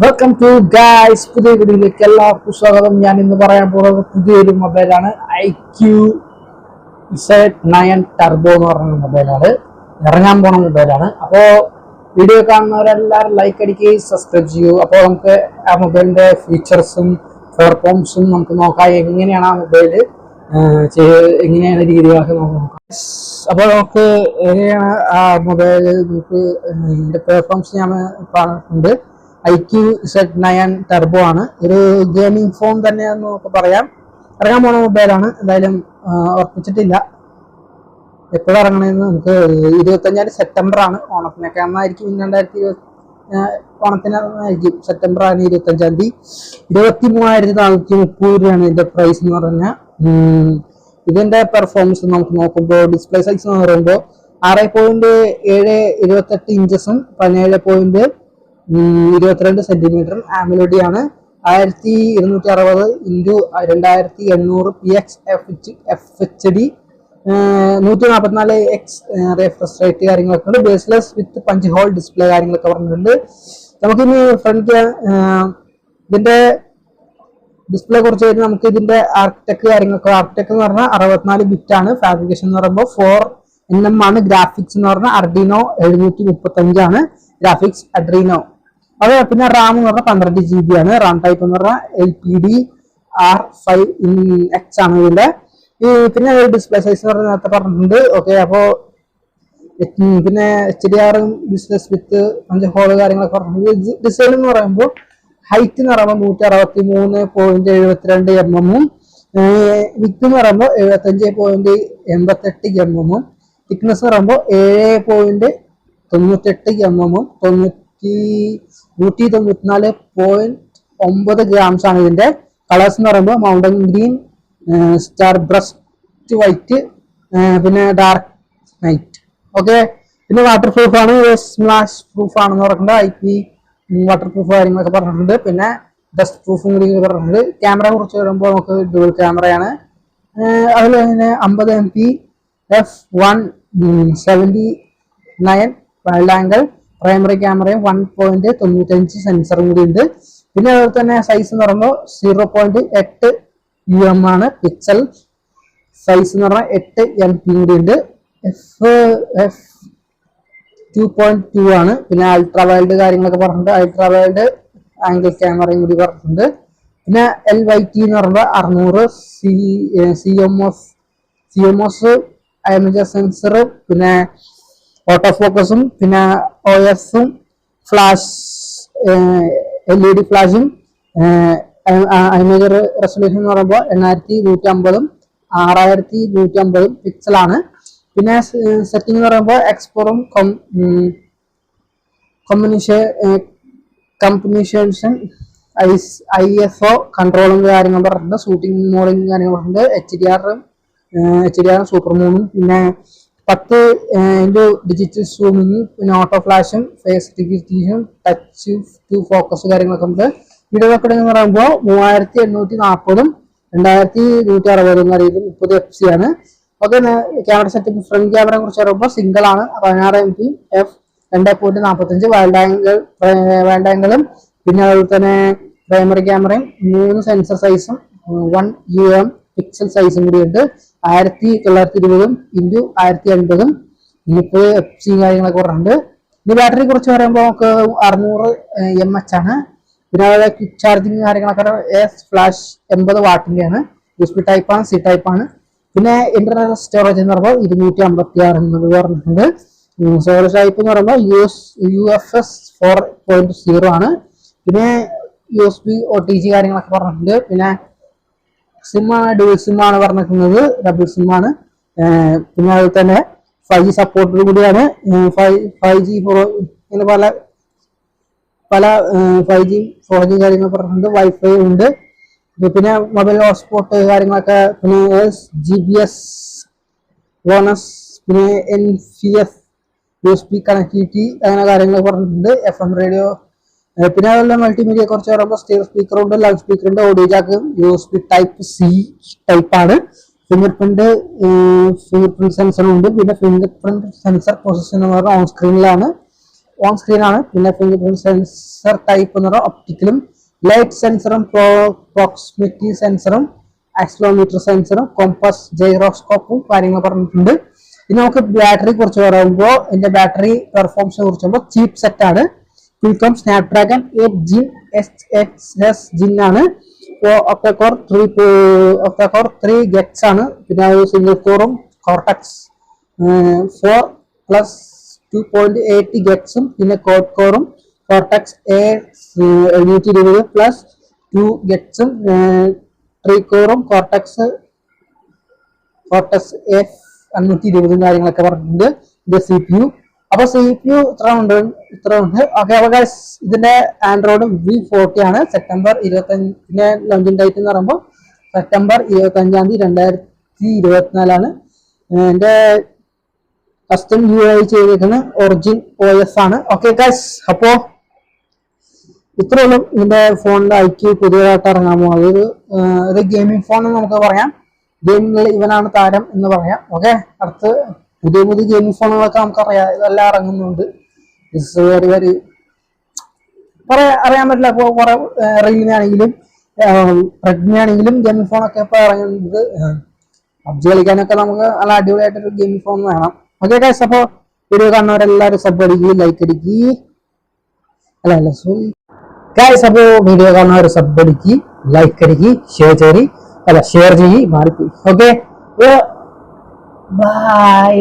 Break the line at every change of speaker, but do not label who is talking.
Welcome to guys പുതിയ വീഡിയോയിലേക്ക് എല്ലാവർക്കും സ്വാഗതം. ഞാൻ ഇന്ന് പറയാൻ പോകുന്നത് പുതിയൊരു മൊബൈലാണ്. I Q Z nine turbo എന്ന് പറഞ്ഞ മൊബൈലാണ്. ഇറങ്ങാൻ പോണ മൊബൈലാണ്. അപ്പോൾ വീഡിയോ കാണുന്നവരെല്ലാവരും ലൈക്ക് അടിക്കുകയും സബ്സ്ക്രൈബ് ചെയ്യൂ. അപ്പോൾ നമുക്ക് ആ മൊബൈലിന്റെ ഫീച്ചേഴ്സും പെർഫോമൻസും നമുക്ക് നോക്കാം. എങ്ങനെയാണ് ആ മൊബൈൽ എങ്ങനെയാണ് രീതികളൊക്കെ നമുക്ക് നോക്കാം. അപ്പോൾ നമുക്ക് എങ്ങനെയാണ് ആ മൊബൈൽ നമുക്ക് ഇതിന്റെ പെർഫോമൻസ് ഞാൻ പറഞ്ഞിട്ടുണ്ട്. I Q Z nine turbo ആണ്. ഒരു ഗെയിമിംഗ് ഫോൺ തന്നെയാണെന്ന് നമുക്ക് പറയാം. ഇറങ്ങാൻ പോണ മൊബൈലാണ്. എന്തായാലും ഉറപ്പിച്ചിട്ടില്ല. എപ്പോഴും ഇറങ്ങണമെന്ന് നമുക്ക് ഇരുപത്തഞ്ചാം സെപ്റ്റംബർ ആണ്. ഓണത്തിനൊക്കെ അന്നായിരിക്കും ഇനി രണ്ടായിരത്തി ഇരുപത്തി ഓണത്തിനായിരിക്കും സെപ്റ്റംബർ ആണ് ഇരുപത്തഞ്ചാം തീയതി. ഇരുപത്തി മൂവായിരത്തി നാനൂറ്റി മുപ്പത് രൂപയാണ് ഇതിന്റെ പ്രൈസ് എന്ന് പറഞ്ഞാൽ ഇതിന്റെ പെർഫോമൻസ് നമുക്ക് നോക്കുമ്പോൾ ഡിസ്പ്ലേ സൈസ് എന്ന് പറയുമ്പോൾ ആറ് പോയിന്റ് ഏഴ് ഇരുപത്തെട്ട് ഇഞ്ചസും പതിനേഴ് പോയിന്റ് ഇരുപത്തിരണ്ട് സെന്റിമീറ്റർ ആമിലോഡി ആണ് ആയിരത്തി ഇരുന്നൂറ്റി അറുപത് ഇന്റു രണ്ടായിരത്തി എണ്ണൂറ് P X F F H D നൂറ്റി നാൽപ്പത്തിനാല് എക്സ് റേഫ്രസ് റേറ്റ് കാര്യങ്ങളൊക്കെ ഉണ്ട്. Bezelless with punch hole display കാര്യങ്ങളൊക്കെ പറഞ്ഞിട്ടുണ്ട്. നമുക്കിനി ഫ്രണ്ട് ഇതിന്റെ ഡിസ്പ്ലേ കുറച്ച് കഴിഞ്ഞാൽ നമുക്ക് ഇതിന്റെ ആർക്കിടെക്ട് കാര്യങ്ങളൊക്കെ ആർക്കിടെക്ട് എന്ന് പറഞ്ഞാൽ അറുപത്തിനാല് ബിറ്റ് ആണ്. ഫാബ്രിക്കേഷൻ എന്ന് പറയുമ്പോൾ ഫോർ എൻ എം ആണ്. ഗ്രാഫിക്സ് എന്ന് പറഞ്ഞാൽ അർഡിനോ എഴുന്നൂറ്റി മുപ്പത്തഞ്ചാണ് ഗ്രാഫിക്സ് അഡ്രീനോ അത് പിന്നെ റാം എന്ന് പറഞ്ഞാൽ പന്ത്രണ്ട് ജി ബി ആണ്. റാം ടൈപ്പ് എന്ന് പറഞ്ഞാൽ L P D R five X ആണ് ഇതിന്റെ. ഈ പിന്നെ ഡിസ്പ്ലേ സൈസ് പറഞ്ഞ നേരത്തെ പറഞ്ഞിട്ടുണ്ട്. ഓക്കെ അപ്പോ പിന്നെ എച്ച് ഡി ആറും ബിസിനസ് വിത്ത് അഞ്ച് ഹോൾ കാര്യങ്ങളൊക്കെ പറഞ്ഞിട്ടുണ്ട്. ഡിസൈൻ എന്ന് പറയുമ്പോൾ ഹൈറ്റ് എന്ന് പറയുമ്പോൾ നൂറ്റി അറുപത്തി മൂന്ന് പോയിന്റ് എഴുപത്തിരണ്ട് എം എമ്മും വിത്ത് എന്ന് പറയുമ്പോൾ എഴുപത്തഞ്ച് പോയിന്റ് എൺപത്തെട്ട് എം എമ്മും തിക്നെസ് എന്ന് പറയുമ്പോൾ ഏഴ് പോയിന്റ് തൊണ്ണൂറ്റെട്ട് എം എമ്മും തൊണ്ണൂറ്റി നൂറ്റി തൊണ്ണൂറ്റിനാല് പോയിന്റ് ഒമ്പത് ഗ്രാംസ് ആണ് ഇതിന്റെ കളേഴ്സ് എന്ന് പറയുമ്പോൾ mountain green star burst white പിന്നെ ഡാർക്ക് നൈറ്റ് ഓക്കെ പിന്നെ വാട്ടർ പ്രൂഫ് ആണ് സ്പ്ലാഷ് പ്രൂഫ് ആണെന്ന് പറഞ്ഞിട്ടുണ്ട്. ഐ പി വാട്ടർ പ്രൂഫ് കാര്യങ്ങളൊക്കെ പറഞ്ഞിട്ടുണ്ട്. പിന്നെ ഡസ്റ്റ് പ്രൂഫും കൂടി പറഞ്ഞിട്ടുണ്ട്. ക്യാമറ കുറിച്ച് വരുമ്പോൾ നമുക്ക് ഡുവൽ ക്യാമറയാണ് അതിൽ തന്നെ അമ്പത് M P F one seventy nine wide angle primary ക്യാമറയും വൺ പോയിന്റ് തൊണ്ണൂറ്റഞ്ച് സെൻസറും കൂടി ഉണ്ട്. പിന്നെ അതുപോലെ തന്നെ സൈസ് എന്ന് പറയുമ്പോൾ സീറോ പോയിന്റ് എട്ട് യു എം ആണ് പിക്സൽ സൈസ് എന്ന് പറഞ്ഞാൽ എട്ട് എം പി കൂടി ഉണ്ട്. F F two point two ആണ്. പിന്നെ അൾട്രാ വൈൽഡ് കാര്യങ്ങളൊക്കെ പറഞ്ഞിട്ടുണ്ട്. അൾട്രാ വൈൽഡ് ആംഗിൾ ക്യാമറയും കൂടി പറഞ്ഞിട്ടുണ്ട്. പിന്നെ എൽ വൈ ടി എന്ന് പറയുമ്പോൾ അറുന്നൂറ് C C M S C M S അയമജ sensor പിന്നെ ഓട്ടോ ഫോക്കസും പിന്നെ ഒ എസും ഫ്ലാഷ് എൽ ഇ ഡി ഫ്ലാഷും ഐമേജർ റെസൊല്യൂഷൻ എന്ന് പറയുമ്പോൾ എണ്ണായിരത്തി നൂറ്റി അമ്പതും ആറായിരത്തി നൂറ്റി അമ്പതും പിക്സലാണ് പിന്നെ സെറ്റിംഗ് എന്ന് പറയുമ്പോൾ എക്സ്പോറും കമ്മ്യൂണിഷേ കമ്പനീഷേഷൻ ഐ ഐ എസ് ഒ കൺട്രോളും കാര്യങ്ങൾ പറഞ്ഞിട്ടുണ്ട് ഷൂട്ടിംഗ് മോഡും കാര്യങ്ങൾ പറഞ്ഞിട്ടുണ്ട് എച്ച് ഡി ആറും എച്ച് ഡി ആറും സൂപ്പർ മൂണും പിന്നെ പത്ത് ഇന്റു ഡിജിറ്റൽ സൂമിങ് പിന്നെ auto ഫ്ലാഷും face detection touch to focus കാര്യങ്ങളൊക്കെ ഉണ്ട്. വീഡിയോ റെക്കോർഡിംഗ് എന്ന് പറയുമ്പോൾ മൂവായിരത്തി എണ്ണൂറ്റി നാൽപ്പതും രണ്ടായിരത്തി നൂറ്റി അറുപതും അറിയുന്നത് മുപ്പത് എഫ് സി ആണ്. ഓക്കെ ക്യാമറ സെറ്റപ്പ് ഫ്രണ്ട് ക്യാമറയെ കുറിച്ച് പറയുമ്പോൾ സിംഗിൾ ആണ്. പതിനാറ് എം പി എഫ് രണ്ട് പോയിന്റ് നാൽപ്പത്തഞ്ച് വൈൽഡ് ആംഗിൾ വൈൽഡ് ആംഗിളും പിന്നെ അതുപോലെ തന്നെ പ്രൈമറി ക്യാമറയും മൂന്ന് സെൻസർ സൈസും വൺ യു എം പിക്സൽ സൈസും കൂടിയുണ്ട് ആയിരത്തി തൊള്ളായിരത്തി ഇരുപതും ഇന്റു ആയിരത്തി അൻപതും ഇനിയിപ്പോൾ എഫ് സി കാര്യങ്ങളൊക്കെ പറഞ്ഞിട്ടുണ്ട്. ഇനി ബാറ്ററി കുറിച്ച് പറയുമ്പോൾ നമുക്ക് അറുന്നൂറ് എം എച്ച് ആണ്. പിന്നെ അതുപോലെ ക്വിക്ക് ചാർജിങ് കാര്യങ്ങളൊക്കെ എസ് ഫ്ലാഷ് എൺപത് വാട്ടിന്റെയാണ് യു സി ബി ടൈപ്പാണ് സി ടൈപ്പാണ് പിന്നെ ഇന്റർണൽ സ്റ്റോറേജ് എന്ന് പറയുമ്പോൾ ഇരുന്നൂറ്റി അമ്പത്തി ആറ് എന്നത് പറഞ്ഞിട്ടുണ്ട് സ്റ്റോറേജ് ടൈപ്പ് എന്ന് പറയുമ്പോൾ U S U F S four point zero ആണ്. പിന്നെ U S B O T G കാര്യങ്ങളൊക്കെ പറഞ്ഞിട്ടുണ്ട്. പിന്നെ സിമ്മാണ് ഡ്യുവൽ സിമ്മാണ് പറഞ്ഞിരിക്കുന്നത്. ഡബിൾ സിമ്മാണ് പിന്നെ അതുപോലെ തന്നെ ഫൈവ് ജി സപ്പോർട്ടോട് കൂടിയാണ്. ഫൈവ് ജി ഫോർ ഇങ്ങനെ പല പല ഫൈവ് ജി ഫോർ ജി കാര്യങ്ങൾ പറഞ്ഞിട്ടുണ്ട്. വൈഫൈ ഉണ്ട്. പിന്നെ മൊബൈൽ ഹോട്ട്സ്പോട്ട് കാര്യങ്ങളൊക്കെ പിന്നെ ജി ബി എസ് ബോണസ് പിന്നെ N C F U S P connectivity അങ്ങനെ കാര്യങ്ങൾ പറഞ്ഞിട്ടുണ്ട്. എഫ് എം റേഡിയോ പിന്നെ അതെല്ലാം മൾട്ടിമീഡിയ കുറച്ച് പറയുമ്പോൾ സ്റ്റീർ സ്പീക്കർ ഉണ്ട് ലൗഡ് സ്പീക്കർ ഉണ്ട് audio jack U S B type C type ആണ്. Finger print finger print sensor ഉണ്ട്. പിന്നെ ഫിംഗർ പ്രിന്റ് സെൻസർ പ്രോസസ് എന്ന് പറഞ്ഞാൽ ഓൺ സ്ക്രീനിലാണ് ഓൺ സ്ക്രീൻ ആണ്. പിന്നെ ഫിംഗർ പ്രിന്റ് സെൻസർ ടൈപ്പ് എന്ന് പറഞ്ഞാൽ ഒപ്റ്റിക്കലും ലൈറ്റ് സെൻസറും പ്രോക്സിമിറ്റി സെൻസറും ആക്സിലോമീറ്റർ സെൻസറും കോമ്പസ് ജൈറോസ്കോപ്പും കാര്യങ്ങൾ പറഞ്ഞിട്ടുണ്ട്. ഇനി നമുക്ക് ബാറ്ററി കുറിച്ച് പറയുമ്പോൾ എന്റെ ബാറ്ററി പെർഫോമൻസിനെ കുറിച്ച് പറയുമ്പോൾ ചീപ്പ് സെറ്റ് ആണ്. Qualcomm Snapdragon eight gen S X S gen ആണ്. Octa core three octa core three gets ആണ്. പിന്നെ single കോറും Cortex four plus two point eight ഗെറ്റ്സും പിന്നെ കോഡ് കോറും കോർട്ടക്സ് എ എഴുന്നൂറ്റി ഇരുപത് പ്ലസ് ടു ഗെറ്റ്സും ട്രീ കോറും കോർട്ടക്സ് കോർട്ടക്സ് എഫ് അഞ്ഞൂറ്റി ഇരുപതും കാര്യങ്ങളൊക്കെ പറഞ്ഞിട്ടുണ്ട്. ഇത് സി പി യു അപ്പൊ സി പി യു ഇത്ര ഉണ്ട് ഇത്ര ഉണ്ട്. ഓക്കെ അപ്പൊ ഇതിന്റെ ആൻഡ്രോയിഡ് വി ഫോർട്ടി ആണ്. സെപ്റ്റംബർ ഇരുപത്തഞ്ചിന് ലോഞ്ചിങ് ഡേറ്റ് എന്ന് പറയുമ്പോൾ സെപ്റ്റംബർ ഇരുപത്തി അഞ്ചാം തീയതി രണ്ടായിരത്തി ഇരുപത്തിനാലാണ് എന്റെ കസ്റ്റം യു ഐ ചെയ്തിരിക്കുന്നത് ഒറിജിൻ ഒ എസ് ആണ്. ഓക്കെ ഗൈസ് അപ്പോ ഇത്രയുള്ളൂ. ഇതിന്റെ ഫോണിന്റെ ഐക്യു പുതിയതായിട്ട് ഇറങ്ങാൻ പോകുന്നത് ഒരു ഗെയിമിംഗ് ഫോൺ നമുക്ക് പറയാം. ഗെയിമിൽ ഇവനാണ് താരം എന്ന് പറയാം. ഓക്കെ അടുത്ത് പുതിയ പുതിയ ഗെയിമിംഗ് ഫോണുകളൊക്കെ നമുക്കറിയാം. ഇതെല്ലാം ഇറങ്ങുന്നുണ്ട്. കുറെ അറിയാൻ പറ്റില്ല. ഇപ്പോൾ കുറെ റിയൽമി ആണെങ്കിലും റെഡ്മി ആണെങ്കിലും ഗെയിമിംഗ് ഫോണൊക്കെ ഇപ്പോൾ ഇറങ്ങുന്നത് പബ്ജി കളിക്കാനൊക്കെ നമുക്ക് നല്ല അടിപൊളിയായിട്ടൊരു ഗെയിമിംഗ് ഫോൺ വേണം. ഓക്കെ ഗൈസ് അപ്പോൾ വീഡിയോ കാണുന്നവരെല്ലാവരും സബ് അടിക്കുക ലൈക്ക് അടിക്കുക അല്ല അല്ല സോറി ഗൈസ് അപ്പോൾ വീഡിയോ കാണുന്നവർ സബ് അടിക്കുക ലൈക്ക് അടിക്കുക ഷെയർ ചെയ്തി അല്ല ഷെയർ ചെയ്യ് മാറിപ്പോയി. Okay bye